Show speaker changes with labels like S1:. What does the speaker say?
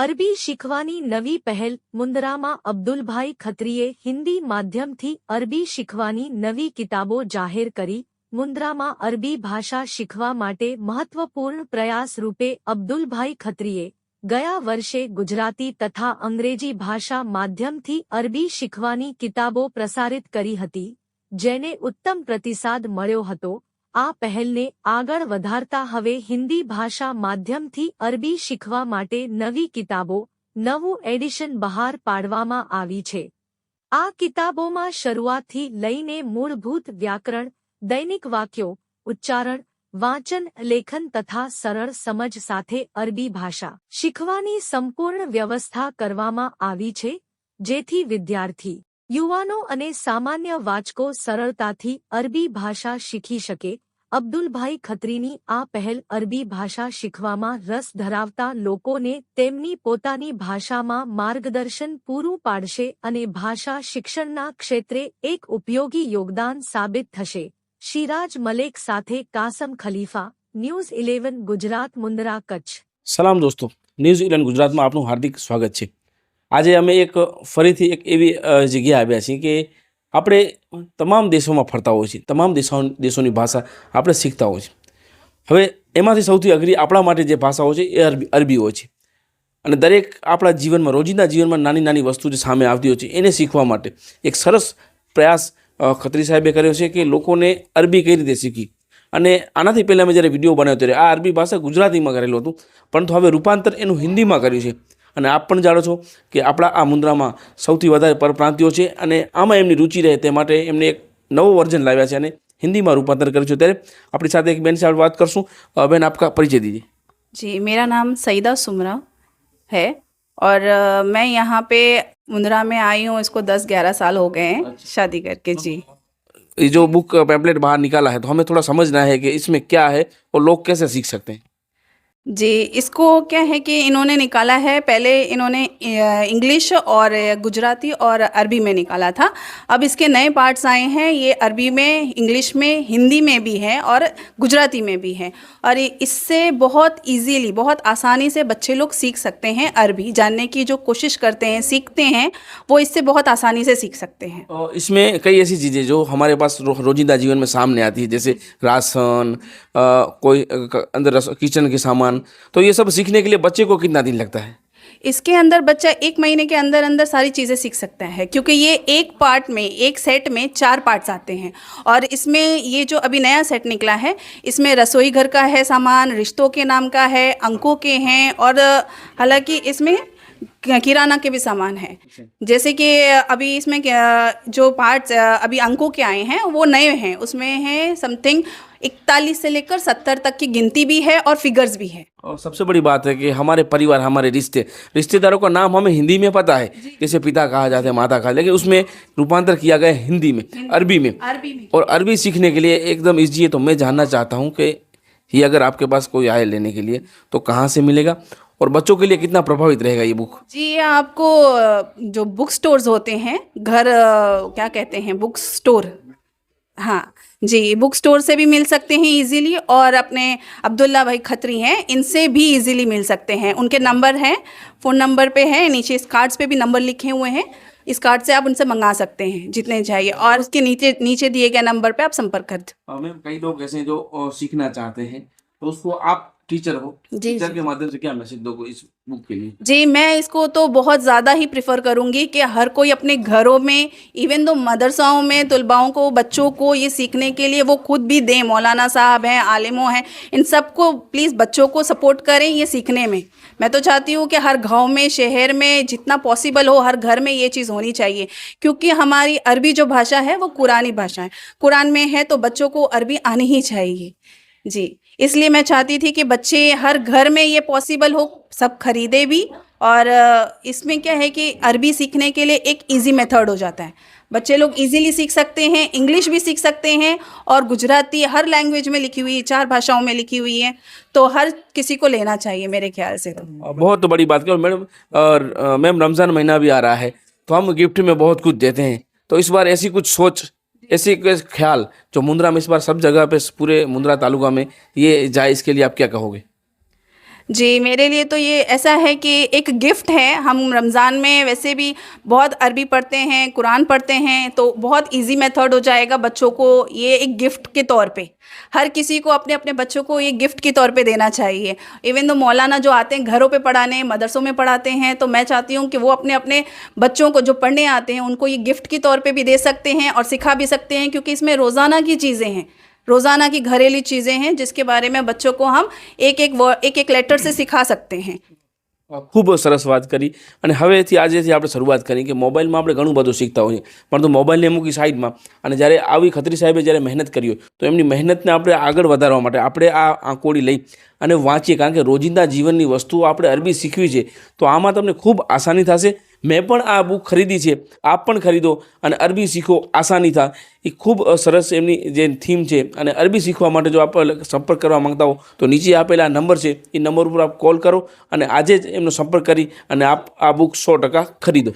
S1: અરબી શીખવાની નવી પહેલ મુન્દ્રામાં અબ્દુલભાઈ ખત્રીએ હિન્દી માધ્યમથી અરબી શીખવાની નવી કિતાબો જાહેર કરી. મુન્દ્રામાં અરબી ભાષા શીખવા માટે મહત્વપૂર્ણ પ્રયાસ રૂપે અબ્દુલભાઈ ખત્રીએ ગયા વર્ષે ગુજરાતી તથા અંગ્રેજી ભાષા માધ્યમથી અરબી શીખવાની કિતાબો પ્રસારિત કરી હતી, જેને ઉત્તમ પ્રતિસાદ મળ્યો હતો. આ પહેલને આગળ વધારતા હવે હિન્દી ભાષા માધ્યમથી અરબી શીખવા માટે નવી કિતાબો, નવું એડિશન બહાર પાડવામાં આવી છે. આ કિતાબોમાં શરૂઆતથી લઈને મૂળભૂત વ્યાકરણ, દૈનિક વાક્યો, ઉચ્ચારણ, વાંચન, લેખન તથા સરળ સમજ સાથે અરબી ભાષા શીખવાની સંપૂર્ણ વ્યવસ્થા કરવામાં આવી છે, જેથી વિદ્યાર્થી યુવાનો અને સામાન્ય વાચકો સરળતાથી અરબી ભાષા શીખી શકે. અબ્દુલભાઈ ખત્રીની આ પહેલ અરબી ભાષા શીખવામાં રસ ધરાવતા લોકોને તેમની પોતાની ભાષામાં માર્ગદર્શન પૂરું પાડશે અને ભાષા શિક્ષણના ક્ષેત્રે એક ઉપયોગી યોગદાન સાબિત થશે. શિરાજ મલેક સાથે કાસમ ખલીફા, ન્યૂઝ ઇલેવન ગુજરાત, મુન્દ્રા કચ્છ.
S2: સલામ દોસ્તો, ન્યૂઝ ઇલેવન ગુજરાતમાં આપનું હાર્દિક સ્વાગત છે. આજે અમે એક ફરીથી એક એવી જગ્યાએ આવ્યા છીએ કે આપણે તમામ દેશોમાં ફરતા હોઈએ છીએ, તમામ દેશો, દેશોની ભાષા આપણે શીખતા હોઈએ છીએ. હવે એમાંથી સૌથી અઘરી આપણા માટે જે ભાષાઓ છે એ અરબી અરબી હોય છે. અને દરેક આપણા જીવનમાં, રોજિંદા જીવનમાં નાની નાની વસ્તુ જે સામે આવતી હોય છે, એને શીખવા માટે એક સરસ પ્રયાસ ખત્રી સાહેબે કર્યો છે કે લોકોને અરબી કઈ રીતે શીખી? અને આનાથી પહેલાં મેં જ્યારે વીડિયો બનાવ્યો ત્યારે આ અરબી ભાષા ગુજરાતીમાં કરેલું હતું, પરંતુ હવે રૂપાંતર એનું હિન્દીમાં કર્યું છે. आप जाओ छो कि आप मुद्रा में सौरे परप्रांति है और आम एम रुचि रहे एक नव वर्जन लाया है हिंदी में रूपांतर कर तरह अपनी साथ एक बहन से बात करसूँ बहन आपका परिचय दीजिए
S3: जी मेरा नाम सईदा सुमरा है और मैं यहाँ पे मुंद्रा में आई हूँ इसको दस ग्यारह साल हो गए हैं शादी करके जी
S2: ये जो बुक पैम्पलेट बाहर निकाला है तो हमें थोड़ा समझना है कि इसमें क्या है और लोग कैसे सीख सकते हैं
S3: जी इसको क्या है कि इन्होंने निकाला है पहले इन्होंने इंग्लिश और गुजराती और अरबी में निकाला था। अब इसके नए पार्ट्स आए हैं ये अरबी में इंग्लिश में हिंदी में भी हैं और गुजराती में भी हैं। और इससे बहुत इजीली बहुत आसानी से बच्चे लोग सीख सकते हैं अरबी जानने की जो कोशिश करते हैं सीखते हैं वो इससे बहुत आसानी से सीख सकते हैं।
S2: इसमें कई ऐसी चीज़ें जो हमारे पास रो, रोजिंदा जीवन में सामने आती है जैसे राशन कोई अंदर किचन के सामान तो ये सब सीखने के लिए बच्चे को कितना दिन लगता है?
S3: इसके अंदर बच्चा एक महीने के अंदर अंदर सारी चीज़ें सीख सकता है, क्योंकि ये एक पार्ट में, एक सेट में चार पार्ट्स आते हैं। और इसमें ये जो अभी नया सेट निकला है, इसमें रसोई घर का है सामान, रिश्तों के नाम का है, अंकों के हैं, और, हालाँकि इसमें किराना के भी सामान है। जैसे कि अभी इसमें क्या- जो पार्ट्स अभी अंकों के आए हैं वो नए हैं। उसमें है समथिंग इकतालीस से लेकर सत्तर तक की गिनती भी है और फिगर्स भी है।
S2: और सबसे बड़ी बात है कि हमारे परिवार हमारे रिश्ते रिश्तेदारों का नाम हमें हिंदी में पता है। जैसे पिता कहा जाता है माता कहा लेकिन उसमें रूपांतर किया गया है हिंदी में अरबी में।
S3: अरबी में।
S2: और अरबी सीखने के लिए एकदम ईजी है तो मैं जानना चाहता हूँ कि ये अगर आपके पास कोई आए लेने के लिए तो कहाँ से मिलेगा? और बच्चों के लिए कितना प्रभावित रहेगा ये बुक
S3: जी ये आपको जो बुक स्टोर्स होते हैं घर क्या कहते हैं बुक स्टोर हाँ जी बुक स्टोर से भी मिल सकते हैं इजीली और अपने अब्दुल्ला भाई खत्री हैं इनसे भी इजीली मिल सकते हैं। उनके नंबर हैं फ़ोन नंबर पे है नीचे इस कार्ड्स पे भी नंबर लिखे हुए हैं। इस कार्ड से आप उनसे मंगा सकते हैं जितने चाहिए। और उसके नीचे नीचे दिए गए नंबर पे आप संपर्क कर
S2: मैम कई लोग ऐसे हैं जो सीखना चाहते हैं तो उसको आप टीचर हो टीचर के माध्यम से क्या मैसेज दोगे इस बुक के लिए?
S3: जी मैं इसको तो बहुत ज़्यादा ही प्रिफर करूँगी कि हर कोई अपने घरों में इवन दो मदरसाओं में तलबाओं को बच्चों को ये सीखने के लिए वो खुद भी दें। मौलाना साहब हैं आलिमों हैं इन सबको प्लीज़ बच्चों को सपोर्ट करें ये सीखने में। मैं तो चाहती हूँ कि हर गाँव में शहर में जितना पॉसिबल हो हर घर में ये चीज़ होनी चाहिए। क्योंकि हमारी अरबी जो भाषा है वो कुरानी भाषा है। कुरान में है तो बच्चों को अरबी आनी ही चाहिए। जी। इसलिए मैं चाहती थी कि बच्चे हर घर में ये पॉसिबल हो, सब खरीदे भी। और इसमें क्या है कि अरबी सीखने के लिए एक इजी मेथड हो जाता है। बच्चे लोग इजीली सीख सकते हैं इंग्लिश भी सीख सकते हैं और गुजराती हर लैंग्वेज में लिखी हुई है चार भाषाओं में लिखी हुई है। तो हर किसी को लेना चाहिए मेरे ख्याल से तो।
S2: बहुत बड़ी बात की, और मैडम, और मैम रमज़ान महीना भी आ रहा है तो हम गिफ्ट में बहुत कुछ देते हैं। तो इस बार ऐसी कुछ सोच ऐसी ख्याल जो मुंद्रा में इस बार सब जगह पे पूरे मुंद्रा तालुका में ये जाए इसके लिए आप क्या कहोगे?
S3: जी, मेरे लिए तो ये ऐसा है कि एक गिफ्ट है। हम रमज़ान में वैसे भी बहुत अरबी पढ़ते हैं, कुरान पढ़ते हैं तो बहुत इजी मेथड हो जाएगा बच्चों को ये एक गिफ्ट के तौर पे। हर किसी को अपने अपने बच्चों को ये गिफ्ट के तौर पे देना चाहिए। इवन तो मौलाना जो आते हैं, घरों पे पढ़ाने, मदरसों में पढ़ाते हैं तो मैं चाहती हूँ कि वो अपने अपने बच्चों को जो पढ़ने आते हैं, उनको ये गिफ्ट के तौर पर भी दे सकते हैं और सिखा भी सकते हैं, क्योंकि इसमें रोज़ाना की चीज़ें हैं। रोज़ाना की घरेलू चीज़ें हैं जिसके बारे में बच्चों को हम एक एक वर्ड एक एक लेटर से सिखा सकते हैं
S2: ખૂબ સરસ વાત કરી અને હવેથી આજેથી આપણે શરૂઆત કરી કે મોબાઈલમાં આપણે ઘણું બધું શીખતા હોઈએ પરંતુ મોબાઈલને મૂકી સાઈડમાં અને જ્યારે આવી ખત્રી સાહેબે જ્યારે મહેનત કરી હોય તો એમની મહેનતને આપણે આગળ વધારવા માટે આપણે આ આંકોડી લઈ અને વાંચીએ કારણ કે રોજિંદા જીવનની વસ્તુઓ આપણે અરબી શીખવી છે તો આમાં તમને ખૂબ આસાની થશે મેં પણ આ બુક ખરીદી છે, આપ પણ ખરીદો અને અરબી શીખો આસાની થા એ ખૂબ સરસ એમની જે થીમ છે અને અરબી શીખવા માટે જો આપ સંપર્ક કરવા માંગતા હો, તો નીચે આપેલા નંબર છે, એ નંબર ઉપર આપ કોલ કરો અને આજે જ એમનો સંપર્ક કરી અને આપ આ બુક સો ટકા ખરીદો.